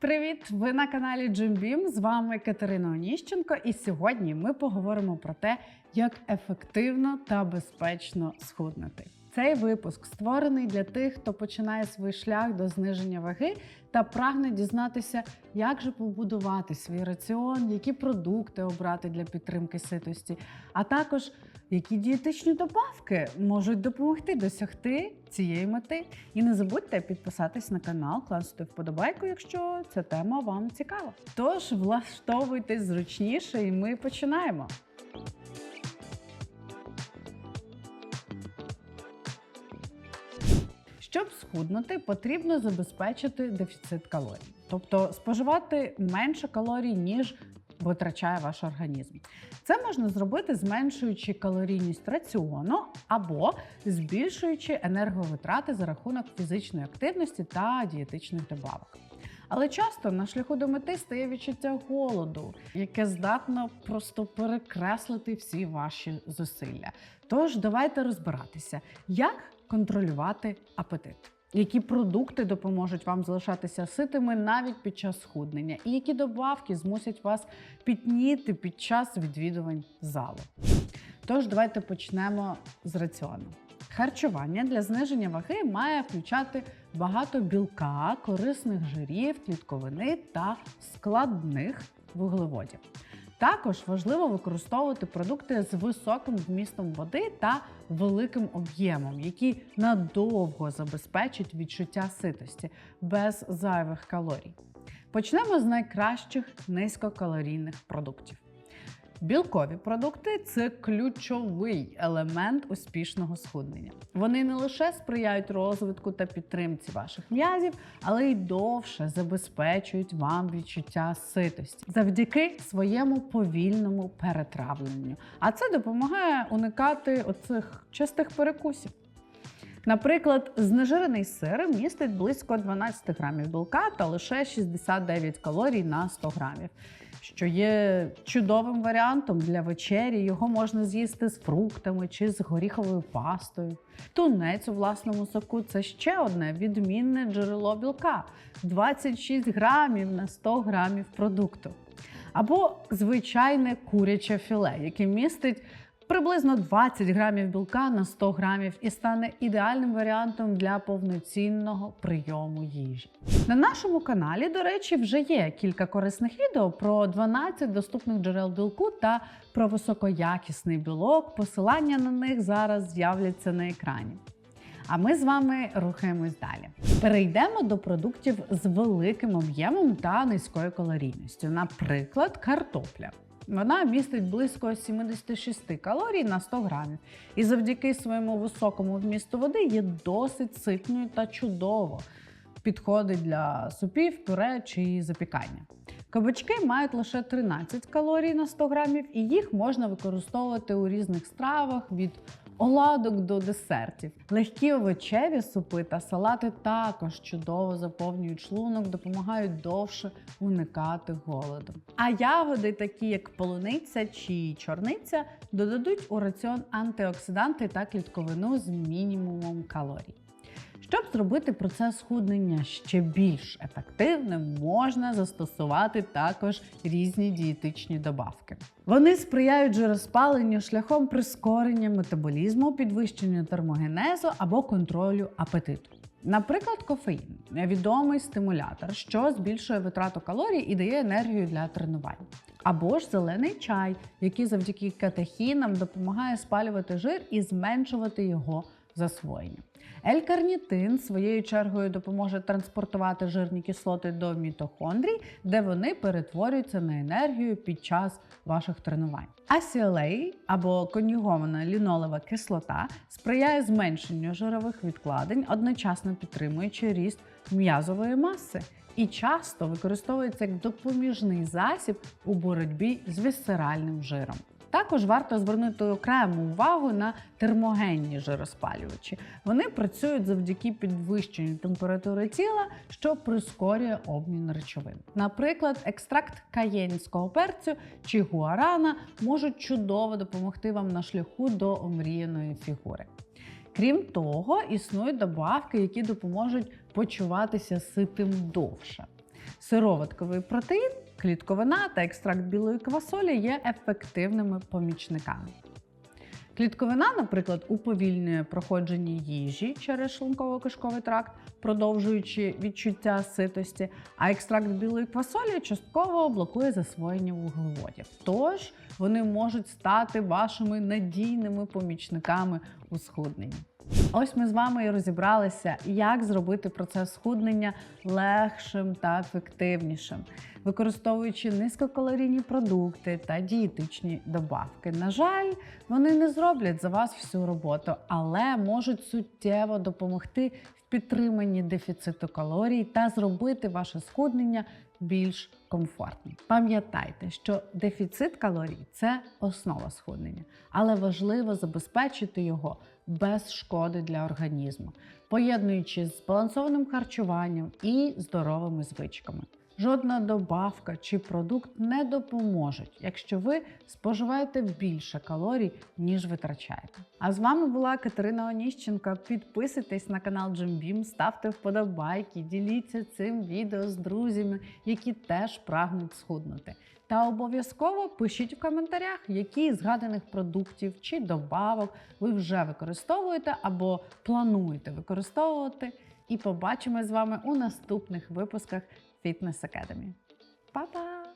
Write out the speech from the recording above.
Привіт! Ви на каналі Джимбім. З вами Катерина Оніщенко, і сьогодні ми поговоримо про те, як ефективно та безпечно схуднути. Цей випуск створений для тих, хто починає свій шлях до зниження ваги та прагне дізнатися, як же побудувати свій раціон, які продукти обрати для підтримки ситості, а також які дієтичні добавки можуть допомогти досягти цієї мети. І не забудьте підписатись на канал, класти вподобайку, якщо ця тема вам цікава. Тож влаштовуйтесь зручніше, і ми починаємо. Щоб схуднути, потрібно забезпечити дефіцит калорій, тобто споживати менше калорій, ніж витрачає ваш організм. Це можна зробити, зменшуючи калорійність раціону або збільшуючи енерговитрати за рахунок фізичної активності та дієтичних добавок. Але часто на шляху до мети стає відчуття голоду, яке здатно просто перекреслити всі ваші зусилля. Тож давайте розбиратися, як контролювати апетит. Які продукти допоможуть вам залишатися ситими навіть під час схуднення, і які добавки змусять вас пітніти під час відвідувань залу? Тож давайте почнемо з раціону. Харчування для зниження ваги має включати багато білка, корисних жирів, клітковини та складних вуглеводів. Також важливо використовувати продукти з високим вмістом води та великим об'ємом, які надовго забезпечать відчуття ситості без зайвих калорій. Почнемо з найкращих низькокалорійних продуктів. Білкові продукти це ключовий елемент успішного схуднення. Вони не лише сприяють розвитку та підтримці ваших м'язів, але й довше забезпечують вам відчуття ситості завдяки своєму повільному перетравленню. А це допомагає уникати оцих частих перекусів. Наприклад, знежирений сир містить близько 12 грамів білка та лише 69 калорій на 100 грамів, що є чудовим варіантом для вечері. Його можна з'їсти з фруктами чи з горіховою пастою. Тунець у власному соку це ще одне відмінне джерело білка 26 грамів на 100 грамів продукту. Або звичайне куряче філе, яке містить приблизно 20 грамів білка на 100 грамів і стане ідеальним варіантом для повноцінного прийому їжі. На нашому каналі, до речі, вже є кілька корисних відео про 12 доступних джерел білку та про високоякісний білок. Посилання на них зараз з'являться на екрані. А ми з вами рухаємось далі. Перейдемо до продуктів з великим об'ємом та низькою калорійністю, наприклад, картопля. Вона містить близько 76 калорій на 100 грамів, і завдяки своєму високому вмісту води є досить ситною та чудово підходить для супів, пюре чи запікання. Кабачки мають лише 13 калорій на 100 грамів, і їх можна використовувати у різних стравах від оладок до десертів. Легкі овочеві супи та салати також чудово заповнюють шлунок, допомагають довше уникати голоду. А ягоди, такі як полуниця чи чорниця, додадуть у раціон антиоксиданти та клітковину з мінімумом калорій. Щоб зробити процес схуднення ще більш ефективним, можна застосувати також різні дієтичні добавки. Вони сприяють жироспаленню шляхом прискорення метаболізму, підвищення термогенезу або контролю апетиту. Наприклад, кофеїн відомий стимулятор, що збільшує витрату калорій і дає енергію для тренувань. Або ж зелений чай, який завдяки катехінам допомагає спалювати жир і зменшувати його засвоєння. L-карнітин своєю чергою допоможе транспортувати жирні кислоти до мітохондрій, де вони перетворюються на енергію під час ваших тренувань. ACLA або конюгована лінолева кислота сприяє зменшенню жирових відкладень, одночасно підтримуючи ріст м'язової маси. І часто використовується як допоміжний засіб у боротьбі з вісцеральним жиром. Також варто звернути окрему увагу на термогенні жироспалювачі. Вони працюють завдяки підвищенню температури тіла, що прискорює обмін речовин. Наприклад, екстракт каєнського перцю чи гуарана можуть чудово допомогти вам на шляху до омріяної фігури. Крім того, існують добавки, які допоможуть почуватися ситим довше. Сироватковий протеїн, клітковина та екстракт білої квасолі є ефективними помічниками. Клітковина, наприклад, уповільнює проходження їжі через шлунково-кишковий тракт, продовжуючи відчуття ситості, а екстракт білої квасолі частково блокує засвоєння вуглеводів. Тож вони можуть стати вашими надійними помічниками у схудненні. Ось ми з вами і розібралися, як зробити процес схуднення легшим та ефективнішим, використовуючи низькокалорійні продукти та дієтичні добавки. На жаль, вони не зроблять за вас всю роботу, але можуть суттєво допомогти в підтриманні дефіциту калорій та зробити ваше схуднення більш комфортний. Пам'ятайте, що дефіцит калорій це основа схуднення, але важливо забезпечити його без шкоди для організму, поєднуючи з збалансованим харчуванням і здоровими звичками. Жодна добавка чи продукт не допоможуть, якщо ви споживаєте більше калорій, ніж витрачаєте. А з вами була Катерина Оніщенко. Підписуйтесь на канал Джимбім, ставте вподобайки, діліться цим відео з друзями, які теж прагнуть схуднути. Та обов'язково пишіть в коментарях, які згаданих продуктів чи добавок ви вже використовуєте або плануєте використовувати. І побачимо з вами у наступних випусках Fitness Academy. Па-па!